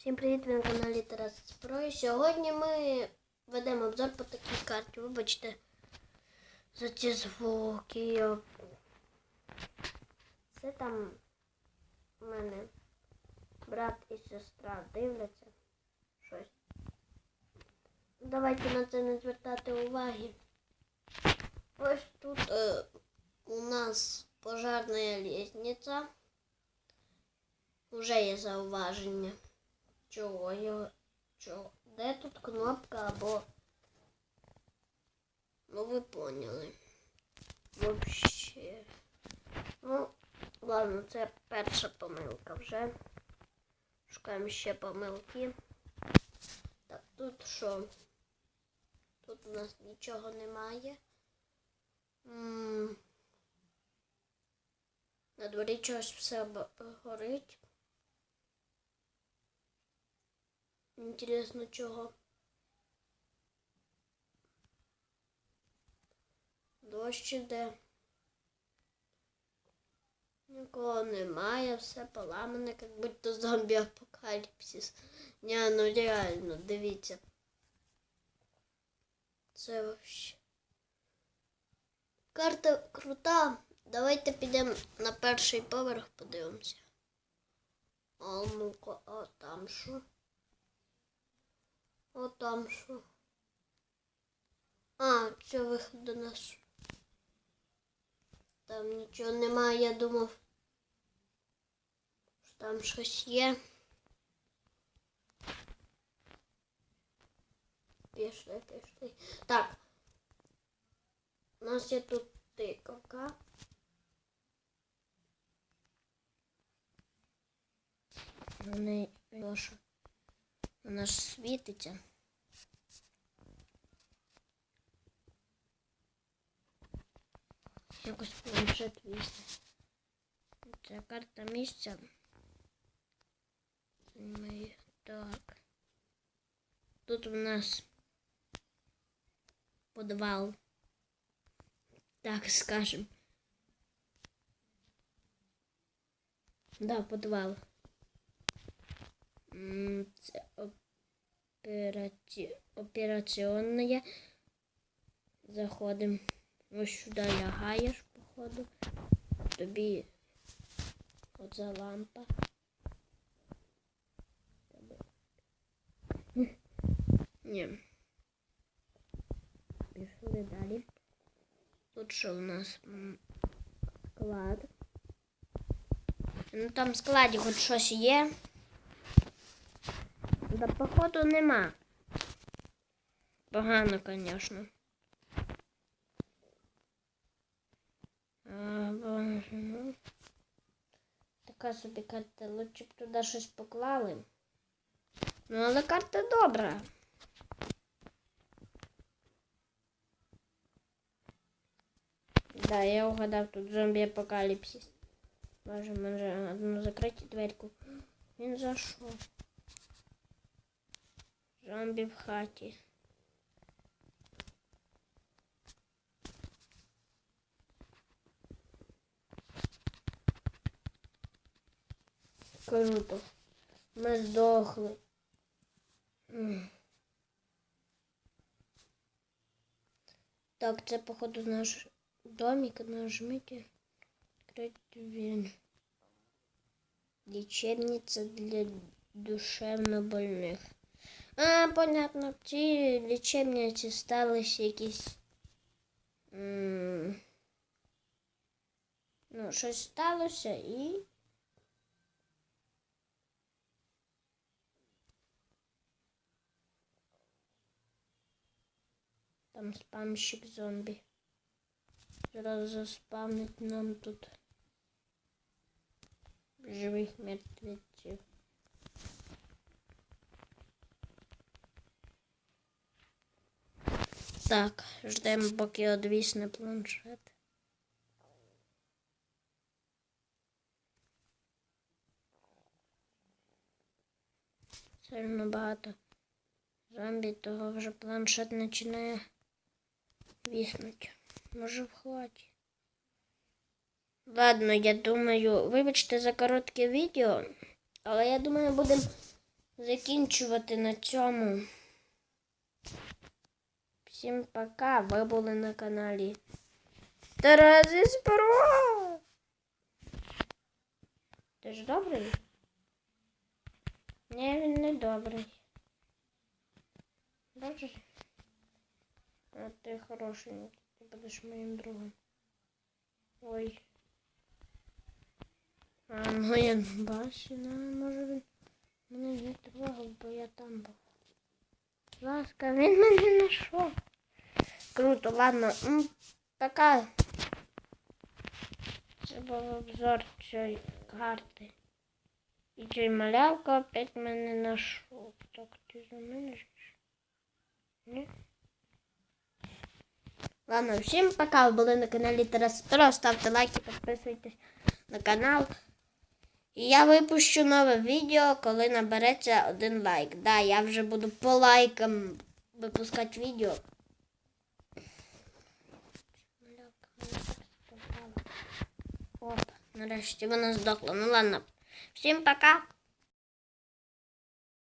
Всім привіт, ви на каналі Тарас Зброї. Сьогодні ми ведемо обзор по такій карті. Вибачте за ці звуки. Це там у мене брат і сестра дивляться щось. Давайте на це не звертати уваги. Ось тут е, у нас пожарна лестниця. Уже є зауваження. Чого його? Чого? Де тут кнопка або. Ну ви поняли. Вообще. Ну, ладно, це перша помилка вже. Шукаємо ще помилки. Так, тут що? Тут у нас нічого немає. М, На дворі чогось все горить. Інтересно чого. Дощ іде. Нікого немає, все поламане, як будь-то зомбі апокаліпсис. Ні, ну реально, дивіться. Це вообще. Карта крута. Давайте підемо на перший поверх, подивимося. А ну-ка, а там що? О, там що? А, це вихід до нас. Там нічого немає, я думав. Що там щось є. Пішли, пішли. Так. У нас є тут тиковка. Вони Леша. Вона ж світиться. Якось планшет вісне. Це карта місця. Ми так. Тут у нас подвал. Так скажем. Да, подвал. М, Це операці... операційне. Заходимо. Ось сюди лягаєш, походу. Тобі оця лампа. Ні. Пішли далі. Тут що у нас склад. Ну там в складі хоч щось є. Да походу нема. Погано, звісно. Така собі карта, лучше б туди щось поклали. Ну, але карта добра. Да, я угадав тут зомбі апокаліпсис. Може, може одну закрити дверку. Він зайшов. Зомбі в хаті. Круто. Ми здохли. Так, це, походу, наш домик. Нажмите. Открыть дверь. Лечебница для душевно больных. А, понятно. В цій лічебниці сталися якісь. м, Ну, щось сталося і. Там спамщик зомбі. Зараз заспавнить нам тут живих мертвеців. Так, ждемо, поки одвісне планшет. Сильно багато зомбі, того вже планшет починає віснути. Може в хаті. Ладно, я думаю, вибачте за коротке відео, але я думаю, будемо закінчувати на цьому. Всім пока. Ви були на каналі Таразі Спро. Ти ж добрий? Ні, він не добрий. Бачиш? А ти хороший, ти будеш моїм другом. Ой. А моя башена, може він мене не трогав, бо я там був. Ласка, він мене знайшов. Круто, ладно. Пока. Це був обзор цієї карти. І цей малявка опять мене знайшов. Так, ти за мене? Ні? Ладно, всім пока. Ви були на каналі Тарас Таро. Ставте лайки, підписуйтесь на канал. І я випущу нове відео, коли набереться один лайк. Да, я вже буду по лайкам випускати відео. Оп, нарешті вона здохла. Ну ладно. Всім пока.